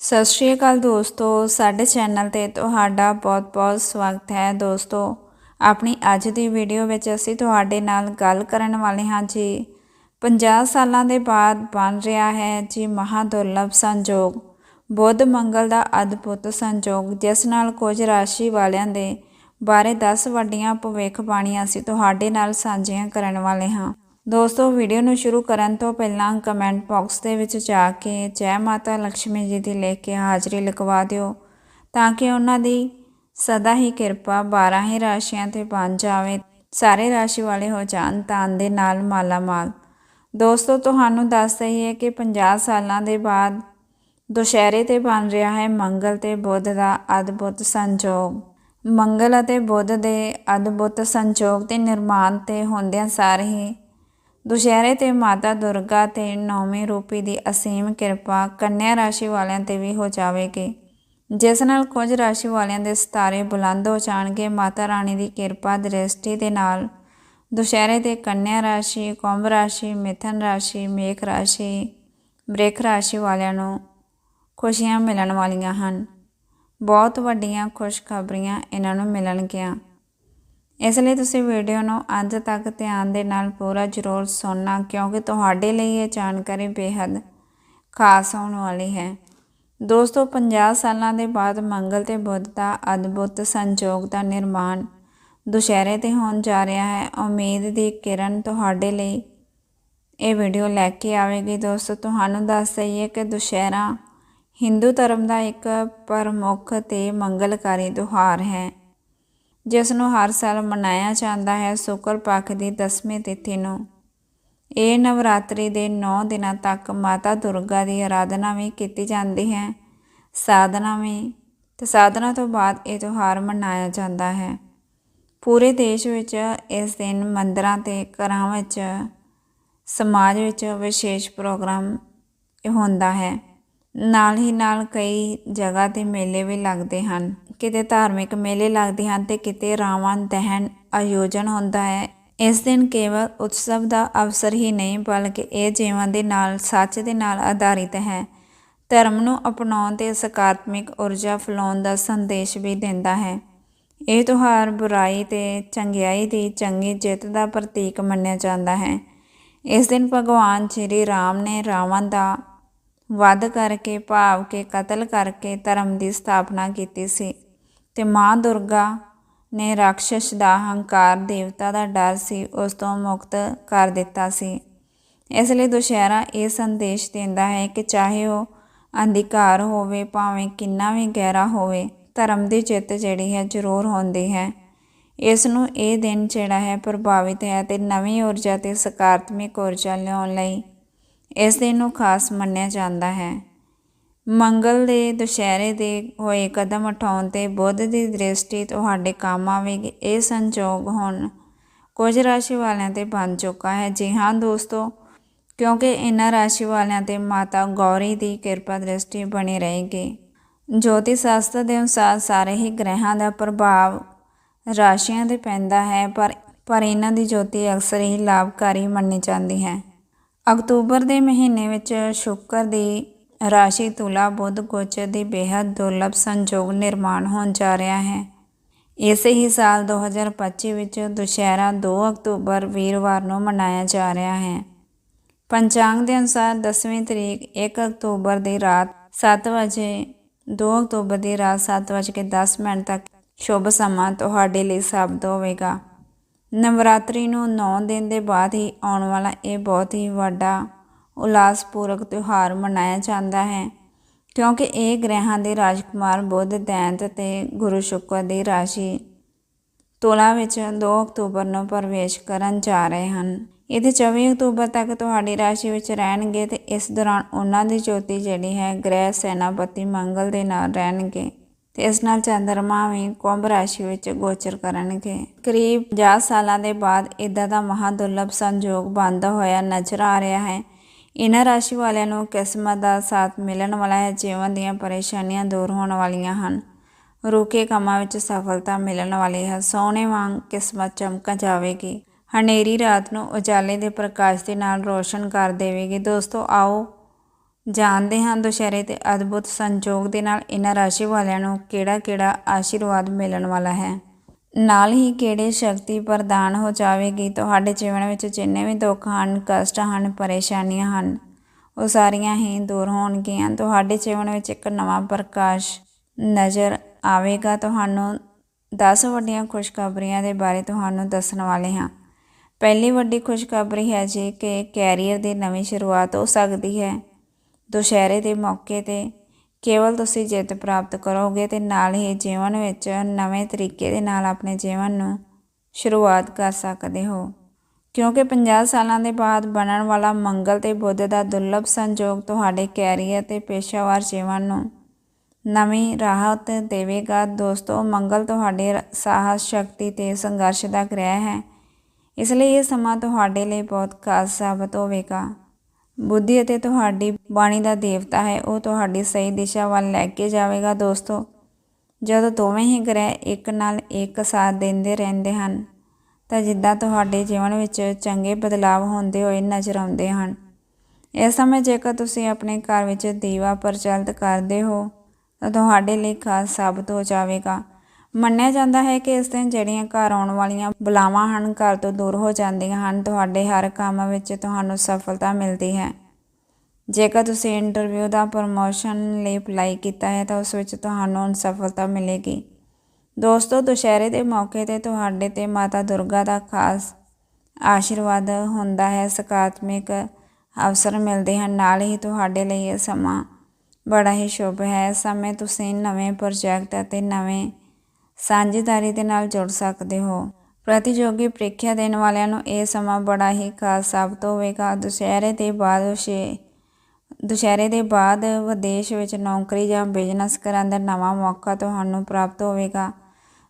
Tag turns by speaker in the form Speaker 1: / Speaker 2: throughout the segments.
Speaker 1: ਸਤਿ ਸ਼੍ਰੀ ਅਕਾਲ ਦੋਸਤੋ, ਸਾਡੇ ਚੈਨਲ ਤੇ ਤੁਹਾਡਾ ਬਹੁਤ-ਬਹੁਤ ਸਵਾਗਤ ਹੈ ਦੋਸਤੋ। ਆਪਣੀ ਅੱਜ ਦੀ ਵੀਡੀਓ ਵਿੱਚ ਅਸੀਂ ਤੁਹਾਡੇ ਨਾਲ ਗੱਲ ਕਰਨ ਵਾਲੇ ਹਾਂ ਜੀ। 50 ਸਾਲਾਂ ਦੇ ਬਾਅਦ ਬਣ ਰਿਹਾ ਹੈ ਜੀ ਮਹਾਦੁਰਲਭ ਸੰਜੋਗ। ਬੁੱਧ ਮੰਗਲ ਦਾ ਅਦਭੁਤ ਸੰਜੋਗ, ਜਿਸ ਨਾਲ ਕੁਝ ਰਾਸ਼ੀ ਵਾਲਿਆਂ ਦੇ ਬਾਰੇ 10 ਵੱਡੀਆਂ ਭਵਿੱਖਬਾਣੀਆਂ ਅਸੀਂ ਤੁਹਾਡੇ ਨਾਲ ਸਾਂਝੀਆਂ ਕਰਨ ਵਾਲੇ ਹਾਂ। ਦੋਸਤੋ ਵੀਡੀਓ ਨੂੰ ਸ਼ੁਰੂ ਕਰਨ ਤੋਂ ਪਹਿਲਾਂ ਕਮੈਂਟ ਬਾਕਸ ਦੇ ਵਿੱਚ ਜਾ ਕੇ ਜੈ ਮਾਤਾ ਲక్ష్ਮੀ ਜੀ ਦੀ ਲਿਖ ਕੇ ਹਾਜ਼ਰੀ ਲਿਖਵਾ ਦਿਓ ਤਾਂ ਕਿ ਉਹਨਾਂ ਦੀ ਸਦਾ ਹੀ ਕਿਰਪਾ 12 ਹੀ ਰਾਸ਼ੀਆਂ ਤੇ ਬਣ ਜਾਵੇ। ਸਾਰੇ ਰਾਸ਼ੀ ਵਾਲੇ ਹੋ ਜਾਣ ਤਾਂ ਦੇ ਨਾਲ ਮਾਲਾ ਮਾਲ ਦੋਸਤੋ, ਤੁਹਾਨੂੰ ਦੱਸ ਦਈਏ ਕਿ 50 ਸਾਲਾਂ ਦੇ ਬਾਅਦ ਦੁਸ਼ਹਿਰੇ ਤੇ ਬਣ ਰਿਹਾ ਹੈ ਮੰਗਲ ਤੇ ਬੁੱਧ ਦਾ ਅਦਭੁਤ ਸੰਜੋਗ। ਮੰਗਲ ਅਤੇ ਬੁੱਧ ਦੇ ਅਦਭੁਤ ਸੰਜੋਗ ਤੇ ਨਿਰਮਾਣ ਤੇ ਹੁੰਦਿਆਂ ਸਾਰੇ ਹੀ ਦੁਸ਼ਹਿਰੇ ਤੇ ਮਾਤਾ ਦੁਰਗਾ ਤੇ ਨੌਵੇਂ ਰੂਪੀ ਦੀ ਅਸੀਮ ਕਿਰਪਾ ਕੰਨਿਆ ਰਾਸ਼ੀ ਵਾਲਿਆਂ ਤੇ ਵੀ ਹੋ ਜਾਵੇਗੀ। ਜਿਸ ਨਾਲ ਕੁਝ ਰਾਸ਼ੀ ਵਾਲਿਆਂ ਦੇ ਸਿਤਾਰੇ ਬੁਲੰਦ ਹੋ ਜਾਣਗੇ, ਮਾਤਾ ਰਾਣੀ ਦੀ ਕਿਰਪਾ ਦ੍ਰਿਸ਼ਟੀ ਦੇ ਨਾਲ ਦੁਸ਼ਹਿਰੇ ਤੇ ਕੰਨਿਆ ਰਾਸ਼ੀ, ਕੁੰਭ ਰਾਸ਼ੀ, ਮਿਥਨ ਰਾਸ਼ੀ, ਮੇਖ ਰਾਸ਼ੀ, ਬ੍ਰਿਖ ਰਾਸ਼ੀ ਵਾਲਿਆਂ ਨੂੰ ਖੁਸ਼ੀਆਂ ਮਿਲਣ ਵਾਲੀਆਂ ਹਨ। ਬਹੁਤ ਵੱਡੀਆਂ ਖੁਸ਼ਖਬਰੀਆਂ ਇਹਨਾਂ ਨੂੰ ਮਿਲਣਗੀਆਂ। ਇਸ ਲਈ ਤੁਸੀਂ ਵੀਡੀਓ ਨੂੰ ਅੰਤ ਤੱਕ ਧਿਆਨ ਦੇ ਨਾਲ ਪੂਰਾ ਜ਼ਰੂਰ ਸੁਣਨਾ, ਕਿਉਂਕਿ ਤੁਹਾਡੇ ਲਈ ਇਹ ਜਾਣਕਾਰੀ ਬੇहद ਖਾਸ ਹੋਣ ਵਾਲੀ ਹੈ। ਦੋਸਤੋ 50 ਸਾਲਾਂ ਦੇ ਬਾਅਦ ਮੰਗਲ ਤੇ ਬੁੱਧ ਦਾ ਅਦਭੁਤ ਸੰਜੋਗ ਦਾ ਨਿਰਮਾਣ ਦੁਸ਼ਹਿਰੇ ਤੇ ਹੋਣ ਜਾ ਰਿਹਾ ਹੈ। ਉਮੀਦ ਦੀ ਕਿਰਨ ਤੁਹਾਡੇ ਲਈ ਇਹ ਵੀਡੀਓ ਲੈ ਕੇ ਆਵੇਗੀ। ਦੋਸਤੋ, ਤੁਹਾਨੂੰ ਦੱਸ ਦਈਏ ਕਿ ਦੁਸ਼ਹਿਰਾ ਹਿੰਦੂ ਧਰਮ ਦਾ ਇੱਕ ਪ੍ਰਮੁੱਖ ਤੇ ਮੰਗਲਕਾਰੀ ਤਿਉਹਾਰ ਹੈ। ਜਿਸ ਨੂੰ ਹਰ ਸਾਲ ਮਨਾਇਆ ਜਾਂਦਾ ਹੈ ਸ਼ੁਕਰ ਪੱਖ ਦੀ 10ਵੀਂ ਤਿਥੀ ਨੂੰ। ਇਹ ਨਵਰਾਤਰੀ ਦੇ 9 ਦਿਨਾਂ ਤੱਕ ਮਾਤਾ ਦੁਰਗਾ ਦੀ ਆਰਾਧਨਾ ਵੀ ਕੀਤੀ ਜਾਂਦੀ ਹੈ। ਸਾਧਨਾ ਵੀ, ਤੇ ਸਾਧਨਾ ਤੋਂ ਬਾਅਦ ਇਹ ਤਿਉਹਾਰ ਮਨਾਇਆ ਜਾਂਦਾ ਹੈ। ਪੂਰੇ ਦੇਸ਼ ਵਿੱਚ ਇਸ ਦਿਨ ਮੰਦਰਾਂ ਤੇ ਘਰਾਂ ਵਿੱਚ, ਸਮਾਜ ਵਿੱਚ ਵਿਸ਼ੇਸ਼ ਪ੍ਰੋਗਰਾਮ ਹੁੰਦਾ ਹੈ। ਨਾਲ ਹੀ ਨਾਲ ਕਈ ਜਗ੍ਹਾ ਤੇ ਮੇਲੇ ਵੀ ਲੱਗਦੇ ਹਨ। ਕਿਤੇ ਧਾਰਮਿਕ ਮੇਲੇ ਲੱਗਦੇ ਹਨ ਤੇ ਕਿਤੇ ਰਾਵਣ ਦਹਨ ਆਯੋਜਨ ਹੁੰਦਾ ਹੈ। ਇਸ ਦਿਨ ਕੇਵਲ ਉਤਸਵ ਦਾ ਅਵਸਰ ਹੀ ਨਹੀਂ, ਬਲਕਿ ਇਹ ਜੀਵਨ ਦੇ ਨਾਲ, ਸੱਚ ਦੇ ਨਾਲ ਆਧਾਰਿਤ ਹੈ। ਧਰਮ ਨੂੰ ਅਪਣਾਉਣ ਤੇ ਸਕਾਰਾਤਮਕ ਊਰਜਾ ਫਲਾਉਣ ਦਾ ਸੰਦੇਸ਼ ਵੀ ਦਿੰਦਾ ਹੈ। ਇਹ ਤਿਉਹਾਰ ਬੁਰਾਈ ਤੇ ਚੰਗਿਆਈ ਦੀ ਚੰਗੀ ਜਿੱਤ ਦਾ ਪ੍ਰਤੀਕ ਮੰਨਿਆ ਜਾਂਦਾ ਹੈ। ਇਸ ਦਿਨ ਭਗਵਾਨ ਸ਼੍ਰੀ ਰਾਮ ਨੇ ਰਾਵਣ ਦਾ ਵੱਧ ਕਰਕੇ, ਭਾਵ ਕੇ, ਕਤਲ ਕਰਕੇ ਧਰਮ ਦੀ ਸਥਾਪਨਾ ਕੀਤੀ ਸੀ। ਤੇ ਮਾਂ ਦੁਰਗਾ ਨੇ ਰਾਖਸ਼ ਦਾ ਹੰਕਾਰ ਦੇਵਤਾ ਦਾ ਡਰ ਸੀ, ਉਸ ਤੋਂ ਮੁਕਤ ਕਰ ਦਿੱਤਾ ਸੀ। ਇਸ ਲਈ ਦੁਸ਼ਹਿਰਾ ਇਹ ਸੰਦੇਸ਼ ਦਿੰਦਾ ਹੈ ਕਿ ਚਾਹੇ ਉਹ ਅੰਧਿਕਾਰ ਹੋਵੇ, ਭਾਵੇਂ ਕਿੰਨਾ ਵੀ ਗਹਿਰਾ ਹੋਵੇ, ਧਰਮ ਦੀ ਜਿੱਤ ਜਿਹੜੀ ਹੈ ਜ਼ਰੂਰ ਹੁੰਦੀ ਹੈ। ਇਸ ਨੂੰ ਇਹ ਦਿਨ ਜਿਹੜਾ ਹੈ ਪ੍ਰਭਾਵਿਤ ਹੈ ਤੇ ਨਵੀਂ ਊਰਜਾ ਤੇ ਸਕਾਰਾਤਮਕ ਊਰਜਾ ਲਿਆਉਣ ਲਈ ਇਸ ਦਿਨ ਨੂੰ ਖਾਸ ਮੰਨਿਆ ਜਾਂਦਾ ਹੈ। ਮੰਗਲ ਦੇ ਦੁਸ਼ਹਿਰੇ ਦੇ ਹੋਏ ਕਦਮ ਉਠਾਉਣ ਤੇ ਬੁੱਧ ਦੀ ਦ੍ਰਿਸ਼ਟੀ ਤੁਹਾਡੇ ਕੰਮ ਆਵੇਗੀ ਇਹ ਸੰਜੋਗ ਹੁਣ ਕੁਝ ਰਾਸ਼ੀ ਵਾਲਿਆਂ ਤੇ ਬਣ ਚੁੱਕਾ ਹੈ। ਜੀ ਹਾਂ ਦੋਸਤੋ, ਕਿਉਂਕਿ ਇਹਨਾਂ ਰਾਸ਼ੀ ਵਾਲਿਆਂ ਤੇ ਮਾਤਾ ਗੌਰੀ ਦੀ ਕਿਰਪਾ ਦ੍ਰਿਸ਼ਟੀ ਬਣੀ ਰਹੇਗੀ। ਜੋਤਿਸ਼ ਸ਼ਾਸਤਰ ਦੇ ਅਨੁਸਾਰ ਸਾਰੇ ਹੀ ਗ੍ਰਹਿਾਂ ਦਾ ਪ੍ਰਭਾਵ ਰਾਸ਼ੀਆਂ ਤੇ ਪੈਂਦਾ ਹੈ, ਪਰ ਪਰ ਇਹਨਾਂ ਦੀ ਜੋਤੀ ਅਕਸਰ ਹੀ ਲਾਭਕਾਰੀ ਮੰਨੀ ਜਾਂਦੀ ਹੈ। ਅਕਤੂਬਰ ਦੇ ਮਹੀਨੇ ਵਿੱਚ ਸ਼ੁੱਕਰ ਦੀ ਰਾਸ਼ੀ ਤੁਲਾ ਬੁੱਧ ਗੋਚਰ ਦੀ ਬੇहद ਦੁਰਲਭ ਸੰਜੋਗ ਨਿਰਮਾਣ ਹੋਣ ਜਾ ਰਿਹਾ ਹੈ। ਇਸੇ ਹੀ ਸਾਲ 2025 ਵਿੱਚ ਦੁਸ਼ਹਿਰਾ 2 ਅਕਤੂਬਰ ਵੀਰਵਾਰ ਨੂੰ ਮਨਾਇਆ ਜਾ ਰਿਹਾ ਹੈ। ਪੰਚਾਂਗ ਦੇ ਅਨੁਸਾਰ 10ਵੀਂ ਤਰੀਕ 1 ਅਕਤੂਬਰ ਦੀ ਰਾਤ 7 ਵਜੇ 2 ਅਕਤੂਬਰ ਦੀ ਰਾਤ 7 ਵਜੇ 10 ਮਿੰਟ ਤੱਕ ਸ਼ੁਭ ਸਮਾਂ ਤੁਹਾਡੇ ਲਈ ਸਾਬਤ ਹੋਵੇਗਾ। ਨਵਰਾਤਰੀ ਨੂੰ 9 ਦਿਨ ਦੇ ਬਾਅਦ ਹੀ ਆਉਣ ਵਾਲਾ ਇਹ ਬਹੁਤ ਹੀ ਵੱਡਾ, ਉਲਾਸਪੂਰਕ ਤਿਉਹਾਰ ਮਨਾਇਆ ਜਾਂਦਾ ਹੈ। ਕਿਉਂਕਿ ਇਹ ਗ੍ਰਹਿਾਂ ਦੇ ਰਾਜਕੁਮਾਰ ਬੁੱਧ, ਦੈਂਤ ਤੇ ਗੁਰੂ ਸ਼ੁਕਰ ਦੀ ਰਾਸ਼ੀ ਤੁਲਾ ਵਿੱਚ 2 ਅਕਤੂਬਰ ਨੂੰ ਪ੍ਰਵੇਸ਼ ਕਰਨ ਜਾ ਰਹੇ ਹਨ। ਇਹਦੇ 24 ਅਕਤੂਬਰ ਤੱਕ ਤੁਹਾਡੀ ਰਾਸ਼ੀ ਵਿੱਚ ਰਹਿਣਗੇ ਤੇ ਇਸ ਦੌਰਾਨ ਉਹਨਾਂ ਦੀ ਜੋਤੀ ਜਿਹੜੀ ਹੈ ਗ੍ਰਹਿ ਸੈਨਾਪਤੀ ਮੰਗਲ ਦੇ ਨਾਲ ਰਹਿਣਗੇ। ਤੇ ਇਸ ਨਾਲ ਚੰਦਰਮਾ ਵੀ ਕੁੰਭ ਰਾਸ਼ੀ ਵਿੱਚ ਗੋਚਰ ਕਰਨਗੇ। ਕਰੀਬ 50 ਸਾਲਾਂ ਦੇ ਬਾਅਦ ਇਦਾਂ ਦਾ ਮਹਾਦੁਰਲਭ ਸੰਜੋਗ ਬਣਦਾ ਹੋਇਆ ਨਜ਼ਰ ਆ ਰਿਹਾ ਹੈ। ਇਹਨਾਂ ਰਾਸ਼ੀ ਵਾਲਿਆਂ ਨੂੰ ਕਿਸਮਤ ਦਾ ਸਾਥ ਮਿਲਣ ਵਾਲਾ ਹੈ, ਜੀਵਨ ਦੀਆਂ ਪਰੇਸ਼ਾਨੀਆਂ ਦੂਰ ਹੋਣ ਵਾਲੀਆਂ ਹਨ। ਰੁਕੇ ਕੰਮਾਂ ਵਿੱਚ ਸਫਲਤਾ ਮਿਲਣ ਵਾਲੀ ਹੈ। ਸੋਹਣੇ ਵਾਂਗ ਕਿਸਮਤ ਚਮਕ ਜਾਵੇਗੀ। ਹਨੇਰੀ ਰਾਤ ਨੂੰ ਉਜਾਲੇ ਦੇ ਪ੍ਰਕਾਸ਼ ਦੇ ਨਾਲ ਰੋਸ਼ਨ ਕਰ ਦੇਵੇਗੀ। ਦੋਸਤੋ, ਆਓ ਜਾਣਦੇ ਹਾਂ ਦੁਸ਼ਹਿਰੇ ਤੇ ਅਦਭੁਤ ਸੰਜੋਗ ਦੇ ਨਾਲ ਇਹਨਾਂ ਰਾਸ਼ੀ ਵਾਲਿਆਂ ਨੂੰ ਕਿਹੜਾ-ਕਿਹੜਾ ਆਸ਼ੀਰਵਾਦ ਮਿਲਣ ਵਾਲਾ ਹੈ। ਨਾਲ ਹੀ ਕਿਹੜੇ ਸ਼ਕਤੀ ਪ੍ਰਦਾਨ ਹੋ ਜਾਵੇਗੀ, ਤੁਹਾਡੇ ਜੀਵਨ ਵਿੱਚ ਜਿੰਨੇ ਵੀ ਦੁੱਖ ਹਨ, ਕਸ਼ਟ ਹਨ, ਪਰੇਸ਼ਾਨੀਆਂ ਹਨ, ਉਹ ਸਾਰੀਆਂ ਹੀ ਦੂਰ ਹੋਣਗੀਆਂ। ਤੁਹਾਡੇ ਜੀਵਨ ਵਿੱਚ ਇੱਕ ਨਵਾਂ ਪ੍ਰਕਾਸ਼ ਨਜ਼ਰ ਆਵੇਗਾ। ਤੁਹਾਨੂੰ 10 ਵੱਡੀਆਂ ਖੁਸ਼ਖਬਰੀਆਂ ਦੇ ਬਾਰੇ ਤੁਹਾਨੂੰ ਦੱਸਣ ਵਾਲੇ ਹਾਂ। ਪਹਿਲੀ ਵੱਡੀ ਖੁਸ਼ਖਬਰੀ ਹੈ ਜੀ ਕਿ ਕੈਰੀਅਰ ਦੀ ਨਵੀਂ ਸ਼ੁਰੂਆਤ ਹੋ ਸਕਦੀ ਹੈ। ਦੁਸ਼ਹਿਰੇ ਦੇ ਮੌਕੇ ਤੇ ਕੇਵਲ ਤੁਸੀਂ ਜਿੱਤ ਪ੍ਰਾਪਤ ਕਰੋਗੇ ਤੇ ਨਾਲ ਹੀ ਜੀਵਨ ਵਿੱਚ ਨਵੇਂ ਤਰੀਕੇ ਦੇ ਨਾਲ ਆਪਣੇ ਜੀਵਨ ਨੂੰ ਸ਼ੁਰੂਆਤ ਕਰ ਸਕਦੇ ਹੋ। ਕਿਉਂਕਿ 50 ਸਾਲਾਂ ਦੇ ਬਾਅਦ ਬਣਨ ਵਾਲਾ ਮੰਗਲ ਤੇ ਬੁੱਧ ਦਾ ਦੁਰਲਭ ਸੰਯੋਗ ਤੁਹਾਡੇ ਕੈਰੀਅਰ ਤੇ ਪੇਸ਼ਾਵਰ ਜੀਵਨ ਨੂੰ ਨਵੀਂ ਰਾਹਤ ਦੇਵੇਗਾ। ਦੋਸਤੋ, ਮੰਗਲ ਤੁਹਾਡੇ ਸਾਹਸ, ਸ਼ਕਤੀ ਤੇ ਸੰਘਰਸ਼ ਦਾ ਗ੍ਰਹਿ ਹੈ। ਇਸ ਲਈ ਇਹ ਸਮਾਂ ਤੁਹਾਡੇ ਲਈ ਬਹੁਤ ਖਾਸ ਸਾਬਤ ਹੋਵੇਗਾ। ਬੁੱਧੀ ਅਤੇ ਤੁਹਾਡੀ ਬਾਣੀ ਦਾ ਦੇਵਤਾ ਹੈ, ਉਹ ਤੁਹਾਡੀ ਸਹੀ ਦਿਸ਼ਾ ਵੱਲ ਲੈ ਕੇ ਜਾਵੇਗਾ ਦੋਸਤੋ। ਜਦੋਂ ਦੋਵੇਂ ਹੀ ਗ੍ਰਹਿ ਇੱਕ ਨਾਲ ਇੱਕ ਸਾਥ ਦਿੰਦੇ ਰਹਿੰਦੇ ਹਨ, ਤਾਂ ਜਿੱਦਾਂ ਤੁਹਾਡੇ ਜੀਵਨ ਵਿੱਚ ਚੰਗੇ ਬਦਲਾਅ ਹੁੰਦੇ ਹੋਏ ਨਜ਼ਰ ਆਉਂਦੇ ਹਨ। ਇਸ ਸਮੇਂ ਜੇਕਰ ਤੁਸੀਂ ਆਪਣੇ ਘਰ ਵਿੱਚ ਦੀਵਾ ਪ੍ਰਚਲਿਤ ਕਰਦੇ ਹੋ, ਤਾਂ ਤੁਹਾਡੇ ਲਈ ਖਾਸ ਸਾਬਤ ਹੋ ਜਾਵੇਗਾ। ਮੰਨਿਆ ਜਾਂਦਾ ਹੈ ਕਿ ਇਸ ਦਿਨ ਜਿਹੜੀਆਂ ਘਰ ਆਉਣ ਵਾਲੀਆਂ ਬੁਲਾਵਾਂ ਹਨ, ਘਰ ਤੋਂ ਦੂਰ ਹੋ ਜਾਂਦੀਆਂ ਹਨ, ਤੁਹਾਡੇ ਹਰ ਕੰਮ ਵਿੱਚ ਤੁਹਾਨੂੰ ਸਫਲਤਾ ਮਿਲਦੀ ਹੈ। ਜੇਕਰ ਤੁਸੀਂ ਇੰਟਰਵਿਊ ਦਾ ਪ੍ਰਮੋਸ਼ਨ ਲਈ ਅਪਲਾਈ ਕੀਤਾ ਹੈ, ਤਾਂ ਉਸ ਵਿੱਚ ਤੁਹਾਨੂੰ ਸਫਲਤਾ ਮਿਲੇਗੀ। ਦੋਸਤੋ, ਦੁਸ਼ਹਿਰੇ ਦੇ ਮੌਕੇ ਤੇ ਤੁਹਾਡੇ ਤੇ ਮਾਤਾ ਦੁਰਗਾ ਦਾ ਖਾਸ ਆਸ਼ੀਰਵਾਦ ਹੁੰਦਾ ਹੈ, ਸਕਾਰਾਤਮਕ ਅਵਸਰ ਮਿਲਦੇ ਹਨ। ਨਾਲ ਹੀ ਤੁਹਾਡੇ ਲਈ ਇਹ ਸਮਾਂ ਬੜਾ ਹੀ ਸ਼ੁਭ ਹੈ। ਸਮੇਂ ਤੁਸੀਂ ਨਵੇਂ ਪ੍ਰੋਜੈਕਟ ਅਤੇ ਨਵੇਂ ਸਾਂਝੇਦਾਰੀ ਦੇ ਨਾਲ ਜੁੜ ਸਕਦੇ ਹੋ। ਪ੍ਰਤੀਯੋਗੀ ਪ੍ਰੀਖਿਆ ਦੇਣ ਵਾਲਿਆਂ ਨੂੰ ਇਹ ਸਮਾਂ ਬੜਾ ਹੀ ਖਾਸ ਸਾਬਤ ਹੋਵੇਗਾ। ਦੁਸ਼ਹਿਰੇ ਦੇ ਬਾਅਦ ਵਿਸ਼ੇ ਦੁਸ਼ਹਿਰੇ ਦੇ ਬਾਅਦ ਵਿਦੇਸ਼ ਵਿੱਚ ਨੌਕਰੀ ਜਾਂ ਬਿਜ਼ਨਸ ਕਰਨ ਦਾ ਨਵਾਂ ਮੌਕਾ ਤੁਹਾਨੂੰ ਪ੍ਰਾਪਤ ਹੋਵੇਗਾ।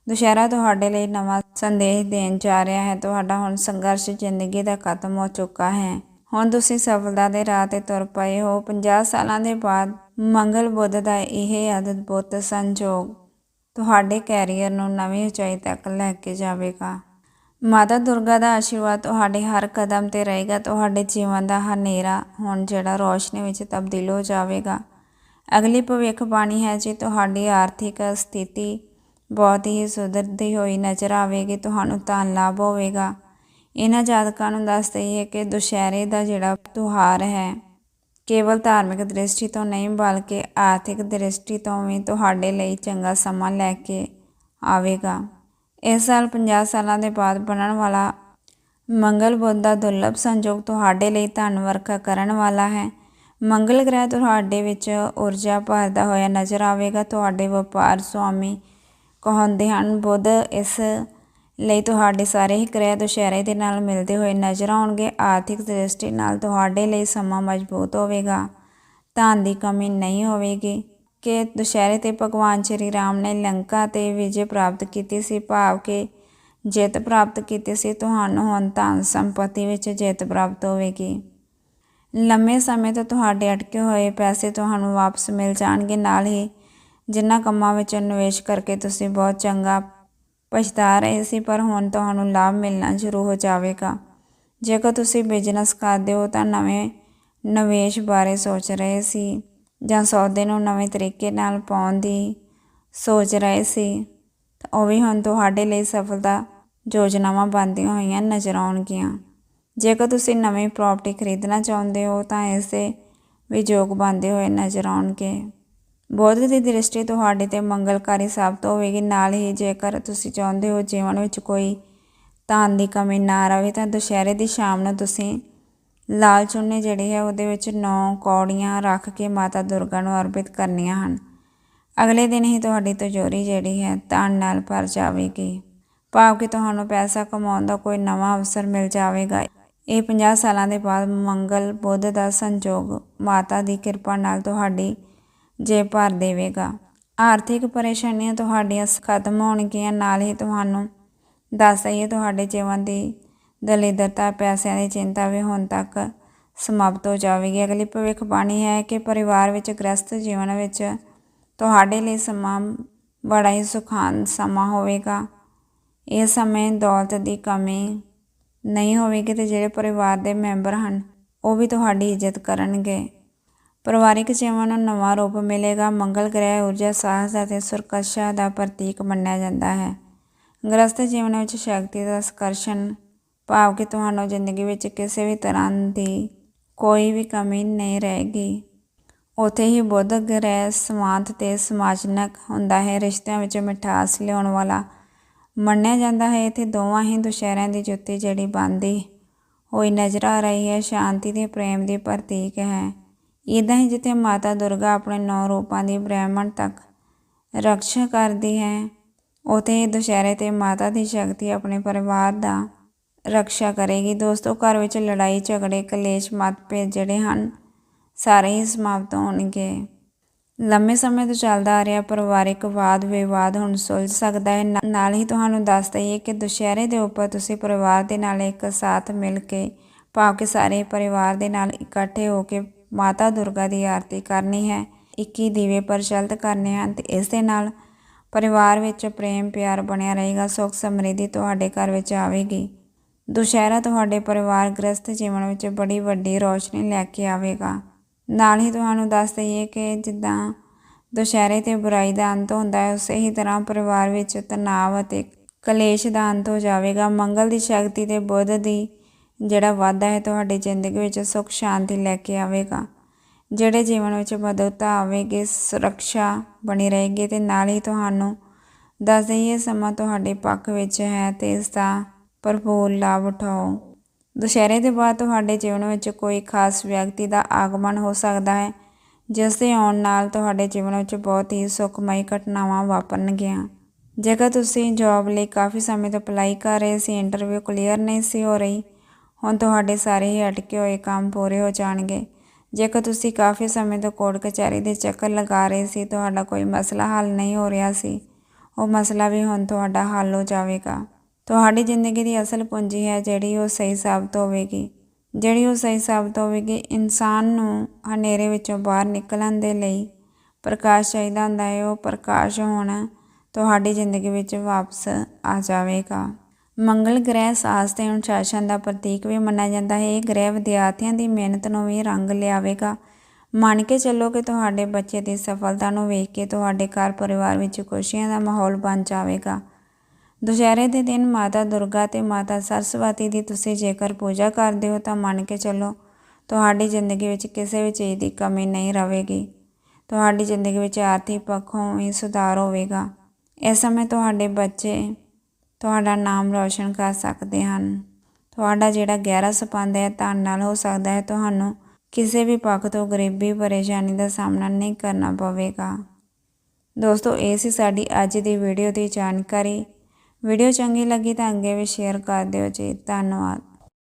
Speaker 1: ਦੁਸ਼ਹਿਰਾ ਤੁਹਾਡੇ ਲਈ ਨਵਾਂ ਸੰਦੇਸ਼ ਦੇਣ ਜਾ ਰਿਹਾ ਹੈ। ਤੁਹਾਡਾ ਹੁਣ ਸੰਘਰਸ਼ ਜ਼ਿੰਦਗੀ ਦਾ ਖਤਮ ਹੋ ਚੁੱਕਾ ਹੈ। ਹੁਣ ਤੁਸੀਂ ਸਫਲਤਾ ਦੇ ਰਾਹ ਤੇ ਤੁਰ ਪਏ ਹੋ। 50 ਸਾਲਾਂ ਦੇ ਬਾਅਦ ਮੰਗਲ ਬੁੱਧ ਦਾ ਇਹ ਅਦਭੁਤ ਸੰਜੋਗ ਤੁਹਾਡੇ ਕੈਰੀਅਰ ਨੂੰ ਨਵੀਂ ਉਚਾਈ ਤੱਕ ਲੈ ਕੇ ਜਾਵੇਗਾ। ਮਾਤਾ ਦੁਰਗਾ ਦਾ ਆਸ਼ੀਰਵਾਦ ਤੁਹਾਡੇ ਹਰ ਕਦਮ ਤੇ ਰਹੇਗਾ। ਤੁਹਾਡੇ ਜੀਵਨ ਦਾ ਹਨੇਰਾ ਹੁਣ ਜਿਹੜਾ ਰੋਸ਼ਨੀ ਵਿੱਚ ਤਬਦੀਲ ਹੋ ਜਾਵੇਗਾ। ਅਗਲੀ ਭਵਿੱਖਬਾਣੀ ਹੈ ਜੀ, ਤੁਹਾਡੀ ਆਰਥਿਕ ਸਥਿਤੀ ਬਹੁਤ ਹੀ ਸੁਧਰਦੀ ਹੋਈ ਨਜ਼ਰ ਆਵੇਗੀ। ਤੁਹਾਨੂੰ ਧਨ ਲਾਭ ਹੋਵੇਗਾ। ਇਹਨਾਂ ਜਾਤਕਾਂ ਨੂੰ ਦੱਸ ਦਈਏ ਕਿ ਦੁਸ਼ਹਿਰੇ ਦਾ ਜਿਹੜਾ ਤਿਉਹਾਰ ਹੈ ਕੇਵਲ ਧਾਰਮਿਕ ਦ੍ਰਿਸ਼ਟੀ ਤੋਂ ਨਹੀਂ, ਬਲਕਿ ਆਰਥਿਕ ਦ੍ਰਿਸ਼ਟੀ ਤੋਂ ਵੀ ਤੁਹਾਡੇ ਲਈ ਚੰਗਾ ਸਮਾਂ ਲੈ ਕੇ ਆਵੇਗਾ। ਇਸ ਸਾਲ 50 ਸਾਲਾਂ ਦੇ ਬਾਅਦ ਬਣਨ ਵਾਲਾ ਮੰਗਲ ਬੁੱਧ ਦਾ ਦੁਰਲਭ ਸੰਯੋਗ ਤੁਹਾਡੇ ਲਈ ਧਨ ਵਰਖਾ ਕਰਨ ਵਾਲਾ ਹੈ। ਮੰਗਲ ਗ੍ਰਹਿ ਤੁਹਾਡੇ ਵਿੱਚ ਊਰਜਾ ਭਰਦਾ ਹੋਇਆ ਨਜ਼ਰ ਆਵੇਗਾ। ਤੁਹਾਡੇ ਵਪਾਰ ਸੁਆਮੀ ਕਹਾਉਂਦੇ ਹਨ, ਬੁੱਧ, ਇਸ ਲਈ ਤੁਹਾਡੇ ਸਾਰੇ ਹੀ ਗ੍ਰਹਿ ਦੁਸ਼ਹਿਰੇ ਦੇ ਨਾਲ ਮਿਲਦੇ ਹੋਏ ਨਜ਼ਰ ਆਉਣਗੇ। ਆਰਥਿਕ ਦ੍ਰਿਸ਼ਟੀ ਨਾਲ ਤੁਹਾਡੇ ਲਈ ਸਮਾਂ ਮਜ਼ਬੂਤ ਹੋਵੇਗਾ। ਧਨ ਦੀ ਕਮੀ ਨਹੀਂ ਹੋਵੇਗੀ। ਕਿ ਦੁਸ਼ਹਿਰੇ ਤੇ ਭਗਵਾਨ ਸ਼੍ਰੀ ਰਾਮ ਨੇ ਲੰਕਾ ਤੇ ਵਿਜੇ ਪ੍ਰਾਪਤ ਕੀਤੀ ਸੀ, ਭਾਵ ਕਿ ਜਿੱਤ ਪ੍ਰਾਪਤ ਕੀਤੀ ਸੀ, ਤੁਹਾਨੂੰ ਹੁਣ ਧਨ ਸੰਪਤੀ ਵਿੱਚ ਜਿੱਤ ਪ੍ਰਾਪਤ ਹੋਵੇਗੀ। ਲੰਮੇ ਸਮੇਂ ਤੋਂ ਤੁਹਾਡੇ ਅਟਕੇ ਹੋਏ ਪੈਸੇ ਤੁਹਾਨੂੰ ਵਾਪਸ ਮਿਲ ਜਾਣਗੇ। ਨਾਲ ਹੀ ਜਿਨ੍ਹਾਂ ਕੰਮਾਂ ਵਿੱਚ ਨਿਵੇਸ਼ ਕਰਕੇ ਤੁਸੀਂ ਬਹੁਤ ਚੰਗਾ ਪਛਤਾ ਰਹੇ ਸੀ ਪਰ ਹੁਣ ਤੁਹਾਨੂੰ ਲਾਭ ਮਿਲਣਾ ਸ਼ੁਰੂ ਹੋ ਜਾਵੇਗਾ। ਜੇਕਰ ਤੁਸੀਂ ਬਿਜ਼ਨਸ ਕਰਦੇ ਹੋ ਤਾਂ ਨਵੇਂ ਨਿਵੇਸ਼ ਬਾਰੇ ਸੋਚ ਰਹੇ ਸੀ ਜਾਂ ਸੌਦੇ ਨੂੰ ਨਵੇਂ ਤਰੀਕੇ ਨਾਲ ਪਾਉਣ ਦੀ ਸੋਚ ਰਹੇ ਸੀ, ਤਾਂ ਉਹ ਵੀ ਹੁਣ ਤੁਹਾਡੇ ਲਈ ਸਫਲਤਾ ਯੋਜਨਾਵਾਂ ਬਣਦੀਆਂ ਹੋਈਆਂ ਨਜ਼ਰ ਆਉਣਗੀਆਂ। ਜੇਕਰ ਤੁਸੀਂ ਨਵੀਂ ਪ੍ਰਾਪਰਟੀ ਖਰੀਦਣਾ ਚਾਹੁੰਦੇ ਹੋ ਤਾਂ ਇਸ ਦੇ ਵੀ ਯੋਗ ਬਣਦੇ ਹੋਏ ਨਜ਼ਰ ਆਉਣਗੇ। ਬੁੱਧ ਦੀ ਦ੍ਰਿਸ਼ਟੀ ਤੁਹਾਡੇ ਤੇ ਮੰਗਲਕਾਰੀ ਸਾਬਤ ਹੋਵੇਗੀ। ਨਾਲ ਹੀ ਜੇਕਰ ਤੁਸੀਂ ਚਾਹੁੰਦੇ ਹੋ ਜੀਵਨ ਵਿੱਚ ਕੋਈ ਧਨ ਦੀ ਕਮੀ ਨਾ ਰਹੇ ਤਾਂ ਦੁਸ਼ਹਿਰੇ ਦੀ ਸ਼ਾਮ ਨੂੰ ਤੁਸੀਂ ਲਾਲ ਚੁੰਨੀ ਜਿਹੜੀ ਹੈ ਉਹਦੇ ਵਿੱਚ ਨੌ ਕੌੜੀਆਂ ਰੱਖ ਕੇ ਮਾਤਾ ਦੁਰਗਾ ਨੂੰ ਅਰਪਿਤ ਕਰਨੀਆਂ ਹਨ। ਅਗਲੇ ਦਿਨ ਹੀ ਤੁਹਾਡੀ ਤਜੋਰੀ ਜਿਹੜੀ ਹੈ ਧਨ ਨਾਲ ਭਰ ਜਾਵੇਗੀ। ਭਾਵ ਕਿ ਤੁਹਾਨੂੰ ਪੈਸਾ ਕਮਾਉਣ ਦਾ ਕੋਈ ਨਵਾਂ ਅਵਸਰ ਮਿਲ ਜਾਵੇਗਾ। ਇਹ 50 ਸਾਲਾਂ ਦੇ ਬਾਅਦ ਮੰਗਲ, ਬੁੱਧ ਦਾ ਸੰਜੋਗ ਮਾਤਾ ਦੀ ਕਿਰਪਾ ਨਾਲ ਤੁਹਾਡੀ ਜੇ ਭਰ ਦੇਵੇਗਾ। ਆਰਥਿਕ ਪਰੇਸ਼ਾਨੀਆਂ ਤੁਹਾਡੀਆਂ ਖਤਮ ਹੋਣਗੀਆਂ। ਨਾਲ ਹੀ ਤੁਹਾਨੂੰ ਦੱਸ ਦਈਏ, ਤੁਹਾਡੇ ਜੀਵਨ ਦੀ ਦਲਿੱਦਰਤਾ, ਪੈਸਿਆਂ ਦੀ ਚਿੰਤਾ ਵੀ ਹੁਣ ਤੱਕ ਸਮਾਪਤ ਹੋ ਜਾਵੇਗੀ। ਅਗਲੀ ਭਵਿੱਖਬਾਣੀ ਹੈ ਕਿ ਪਰਿਵਾਰ ਵਿੱਚ ਗ੍ਰਸਤ ਜੀਵਨ ਵਿੱਚ ਤੁਹਾਡੇ ਲਈ ਸਮਾਂ ਬੜਾ ਹੀ ਸੁਖਾਨ ਸਮਾਂ ਹੋਵੇਗਾ। ਇਹ ਸਮੇਂ ਦੌਲਤ ਦੀ ਕਮੀ ਨਹੀਂ ਹੋਵੇਗੀ ਤੇ ਜਿਹੜੇ ਪਰਿਵਾਰ ਦੇ ਮੈਂਬਰ ਹਨ, ਉਹ ਵੀ ਤੁਹਾਡੀ ਇੱਜ਼ਤ ਕਰਨਗੇ। ਪਰਿਵਾਰਿਕ ਜੀਵਨ ਨੂੰ ਨਵਾਂ ਰੂਪ ਮਿਲੇਗਾ। ਮੰਗਲ ਗ੍ਰਹਿ ਊਰਜਾ, ਸਾਹਸ ਅਤੇ ਸੁਰਕਸ਼ਾ ਦਾ ਪ੍ਰਤੀਕ ਮੰਨਿਆ ਜਾਂਦਾ ਹੈ। ਗ੍ਰਸਤ ਜੀਵਨ ਵਿੱਚ ਸ਼ਕਤੀ ਦਾ ਸਕਰਸ਼ਣ, ਭਾਵ ਕਿ ਤੁਹਾਨੂੰ ਜ਼ਿੰਦਗੀ ਵਿੱਚ ਕਿਸੇ ਵੀ ਤਰ੍ਹਾਂ ਦੀ ਕੋਈ ਵੀ ਕਮੀ ਨਹੀਂ ਰਹੇਗੀ। ਉਥੇ ਹੀ ਬੁੱਧ ਗ੍ਰਹਿ ਸਮਾਂਤ ਤੇ ਸਮਾਜਨਕ ਹੁੰਦਾ ਹੈ। ਰਿਸ਼ਤਿਆਂ ਵਿੱਚ ਮਿਠਾਸ ਲਿਆਉਣ ਵਾਲਾ ਮੰਨਿਆ ਜਾਂਦਾ ਹੈ। ਇੱਥੇ ਦੋਵਾਂ ਹੀ ਦੁਸ਼ਹਿਰਿਆਂ ਦੀ ਜੁੱਤੀ ਜਿਹੜੀ ਬੰਦੀ ਹੋਈ ਨਜ਼ਰ ਆ ਰਹੀ ਹੈ। ਸ਼ਾਂਤੀ ਤੇ ਪ੍ਰੇਮ ਦੀ ਪ੍ਰਤੀਕ ਹੈ। ਇਦਾਂ ਹੀ ਜਿੱਥੇ ਮਾਤਾ ਦੁਰਗਾ ਆਪਣੇ ਨੌ ਰੂਪਾਂ ਦੀ ਬ੍ਰਹਿਮੰਡ ਤੱਕ ਰੱਖਿਆ ਕਰਦੀ ਹੈ, ਉਥੇ ਹੀ ਦੁਸ਼ਹਿਰੇ ਤੇ ਮਾਤਾ ਦੀ ਸ਼ਕਤੀ ਆਪਣੇ ਪਰਿਵਾਰ ਦਾ ਰੱਖਿਆ ਕਰੇਗੀ। ਦੋਸਤੋ, ਘਰ ਵਿੱਚ ਲੜਾਈ, ਝਗੜੇ, ਕਲੇਸ਼, ਮਤਭੇਦ ਜਿਹੜੇ ਹਨ, ਸਾਰੇ ਹੀ ਸਮਾਪਤ ਹੋਣਗੇ। ਲੰਮੇ ਸਮੇਂ ਤੋਂ ਚੱਲਦਾ ਆ ਰਿਹਾ ਪਰਿਵਾਰਿਕ ਵਾਦ ਵਿਵਾਦ ਹੁਣ ਸੁਲਝ ਸਕਦਾ ਹੈ। ਨਾ- ਨਾਲ ਹੀ ਤੁਹਾਨੂੰ ਦੱਸ ਦਈਏ ਕਿ ਦੁਸ਼ਹਿਰੇ ਦੇ ਉੱਪਰ ਤੁਸੀਂ ਪਰਿਵਾਰ ਦੇ ਨਾਲ ਇੱਕ ਸਾਥ ਮਿਲ ਕੇ, ਭਾਵ ਕਿ ਸਾਰੇ ਪਰਿਵਾਰ ਦੇ ਨਾਲ ਇਕੱਠੇ ਹੋ ਕੇ ਮਾਤਾ ਦੁਰਗਾ ਦੀ ਆਰਤੀ ਕਰਨੀ ਹੈ। 21 ਦੀਵੇ ਪ੍ਰਚਲਿਤ ਕਰਨੇ ਹਨ ਤੇ ਇਸ ਦੇ ਨਾਲ ਪਰਿਵਾਰ ਵਿੱਚ ਪ੍ਰੇਮ ਪਿਆਰ ਬਣਿਆ ਰਹੇਗਾ, ਸੁੱਖ ਸਮਰਿੱਧੀ ਤੁਹਾਡੇ ਘਰ ਵਿੱਚ ਆਵੇਗੀ। ਦੁਸ਼ਹਿਰਾ ਤੁਹਾਡੇ ਪਰਿਵਾਰ ਗ੍ਰਸਤ ਜੀਵਨ ਵਿੱਚ ਬੜੀ ਵੱਡੀ ਰੌਸ਼ਨੀ ਲੈ ਕੇ ਆਵੇਗਾ। ਨਾਲ ਹੀ ਤੁਹਾਨੂੰ ਦੱਸ ਦਈਏ ਕਿ ਜਿੱਦਾਂ ਦੁਸ਼ਹਿਰੇ ਤੇ ਬੁਰਾਈ ਦਾ ਅੰਤ ਹੁੰਦਾ ਹੈ, ਉਸੇ ਹੀ ਤਰ੍ਹਾਂ ਪਰਿਵਾਰ ਵਿੱਚ ਤਣਾਅ ਅਤੇ ਕਲੇਸ਼ ਦਾ ਅੰਤ ਹੋ ਜਾਵੇਗਾ। ਮੰਗਲ ਦੀ ਸ਼ਕਤੀ ਤੇ ਬੁੱਧ ਦੀ ਜਿਹੜਾ ਵਾਧਾ ਹੈ ਤੁਹਾਡੀ ਜ਼ਿੰਦਗੀ ਵਿੱਚ ਸੁੱਖ ਸ਼ਾਂਤੀ ਲੈ ਕੇ ਆਵੇਗਾ। ਜਿਹੜੇ ਜੀਵਨ ਵਿੱਚ ਮਦਦਤਾ ਆਵੇਗੀ, ਸੁਰੱਖਿਆ ਬਣੀ ਰਹੇਗੀ ਤੇ ਨਾਲ ਹੀ ਤੁਹਾਨੂੰ ਦੱਸ ਦਈਏ, ਸਮਾਂ ਤੁਹਾਡੇ ਪੱਖ ਵਿੱਚ ਹੈ ਤੇ ਇਸ ਦਾ ਭਰਪੂਰ ਲਾਭ ਉਠਾਓ। ਦੁਸ਼ਹਿਰੇ ਦੇ ਬਾਅਦ ਤੁਹਾਡੇ ਜੀਵਨ ਵਿੱਚ ਕੋਈ ਖਾਸ ਵਿਅਕਤੀ ਦਾ ਆਗਮਨ ਹੋ ਸਕਦਾ ਹੈ, ਜਿਸ ਦੇ ਆਉਣ ਨਾਲ ਤੁਹਾਡੇ ਜੀਵਨ ਵਿੱਚ ਬਹੁਤ ਹੀ ਸੁਖਮਈ ਘਟਨਾਵਾਂ ਵਾਪਰਨਗੀਆਂ। ਜੇਕਰ ਤੁਸੀਂ ਜੌਬ ਲਈ ਕਾਫੀ ਸਮੇਂ ਤੋਂ ਅਪਲਾਈ ਕਰ ਰਹੇ ਸੀ ਇੰਟਰਵਿਊ ਕਲੀਅਰ ਨਹੀਂ ਸੀ ਹੋ ਰਹੀ ਹੁਣ ਤੁਹਾਡੇ ਸਾਰੇ ਹੀ ਅਟਕੇ ਹੋਏ ਕੰਮ ਪੂਰੇ ਹੋ ਜਾਣਗੇ। ਜੇਕਰ ਤੁਸੀਂ ਕਾਫੀ ਸਮੇਂ ਤੋਂ ਕੋਰਟ ਕਚਹਿਰੀ ਦੇ ਚੱਕਰ ਲਗਾ ਰਹੇ ਸੀ, ਤੁਹਾਡਾ ਕੋਈ ਮਸਲਾ ਹੱਲ ਨਹੀਂ ਹੋ ਰਿਹਾ ਸੀ। ਉਹ ਮਸਲਾ ਵੀ ਹੁਣ ਤੁਹਾਡਾ ਹੱਲ ਹੋ ਜਾਵੇਗਾ। ਤੁਹਾਡੀ ਜ਼ਿੰਦਗੀ ਦੀ ਅਸਲ ਪੂੰਜੀ ਹੈ ਜਿਹੜੀ ਉਹ ਸਹੀ ਸਾਬਤ ਹੋਵੇਗੀ। ਜਿਹੜੀ ਉਹ ਸਹੀ ਸਾਬਤ ਹੋਵੇਗੀ, ਇਨਸਾਨ ਨੂੰ ਹਨੇਰੇ ਵਿੱਚੋਂ ਬਾਹਰ ਨਿਕਲਣ ਦੇ ਲਈ ਪ੍ਰਕਾਸ਼ ਚਾਹੀਦਾ ਹੁੰਦਾ ਹੈ। ਉਹ ਪ੍ਰਕਾਸ਼ ਹੁਣ, ਤੁਹਾਡੀ ਜ਼ਿੰਦਗੀ ਵਿੱਚ ਵਾਪਸ ਆ ਜਾਵੇਗਾ। ਮੰਗਲ ਗ੍ਰਹਿ ਸਾਸ ਤੇ ਅਨੁਸ਼ਾਸਨ ਦਾ ਪ੍ਰਤੀਕ ਵੀ ਮੰਨਿਆ ਜਾਂਦਾ ਹੈ। ਇਹ ਗ੍ਰਹਿ ਵਿਦਿਆਰਥੀਆਂ ਦੀ ਮਿਹਨਤ ਨੂੰ ਵੀ ਰੰਗ ਲਿਆਵੇਗਾ। ਮੰਨ ਕੇ ਚੱਲੋ ਕਿ ਤੁਹਾਡੇ ਬੱਚੇ ਦੀ ਸਫਲਤਾ ਨੂੰ ਵੇਖ ਕੇ ਤੁਹਾਡੇ ਘਰ ਪਰਿਵਾਰ ਵਿੱਚ ਖੁਸ਼ੀਆਂ ਦਾ ਮਾਹੌਲ ਬਣ ਜਾਵੇਗਾ। ਦੁਸ਼ਹਿਰੇ ਦੇ ਦਿਨ ਮਾਤਾ ਦੁਰਗਾ ਤੇ ਮਾਤਾ ਸਰਸਵਤੀ ਦੀ ਤੁਸੀਂ ਜੇਕਰ ਪੂਜਾ ਕਰਦੇ ਹੋ ਤਾਂ ਮੰਨ ਕੇ ਚੱਲੋ ਤੁਹਾਡੀ ਜ਼ਿੰਦਗੀ ਵਿੱਚ ਕਿਸੇ ਵੀ ਚੀਜ਼ ਦੀ ਕਮੀ ਨਹੀਂ ਰਹੇਗੀ। ਤੁਹਾਡੀ ਜ਼ਿੰਦਗੀ ਵਿੱਚ ਆਰਥਿਕ ਪੱਖੋਂ ਵੀ ਸੁਧਾਰ ਹੋਵੇਗਾ। ਇਸ ਸਮੇਂ ਤੁਹਾਡੇ ਬੱਚੇ ਤੁਹਾਡਾ ਨਾਮ ਰੌਸ਼ਨ ਕਰ ਸਕਦੇ ਹਨ। ਤੁਹਾਡਾ ਜਿਹੜਾ ਗਹਿਰਾ ਸੰਬੰਧ ਹੈ, ਧਨ ਨਾਲ ਹੋ ਸਕਦਾ ਹੈ, ਤੁਹਾਨੂੰ ਕਿਸੇ ਵੀ ਪੱਖ ਤੋਂ ਗਰੀਬੀ, ਪਰੇਸ਼ਾਨੀ ਦਾ ਸਾਹਮਣਾ ਨਹੀਂ ਕਰਨਾ ਪਵੇਗਾ। ਦੋਸਤੋ, ਇਹ ਸੀ ਸਾਡੀ ਅੱਜ ਦੀ ਵੀਡੀਓ ਦੀ ਜਾਣਕਾਰੀ। ਵੀਡੀਓ ਚੰਗੀ ਲੱਗੀ ਤਾਂ ਅੱਗੇ ਵੀ ਸ਼ੇਅਰ ਕਰ ਦਿਓ ਜੀ। ਧੰਨਵਾਦ।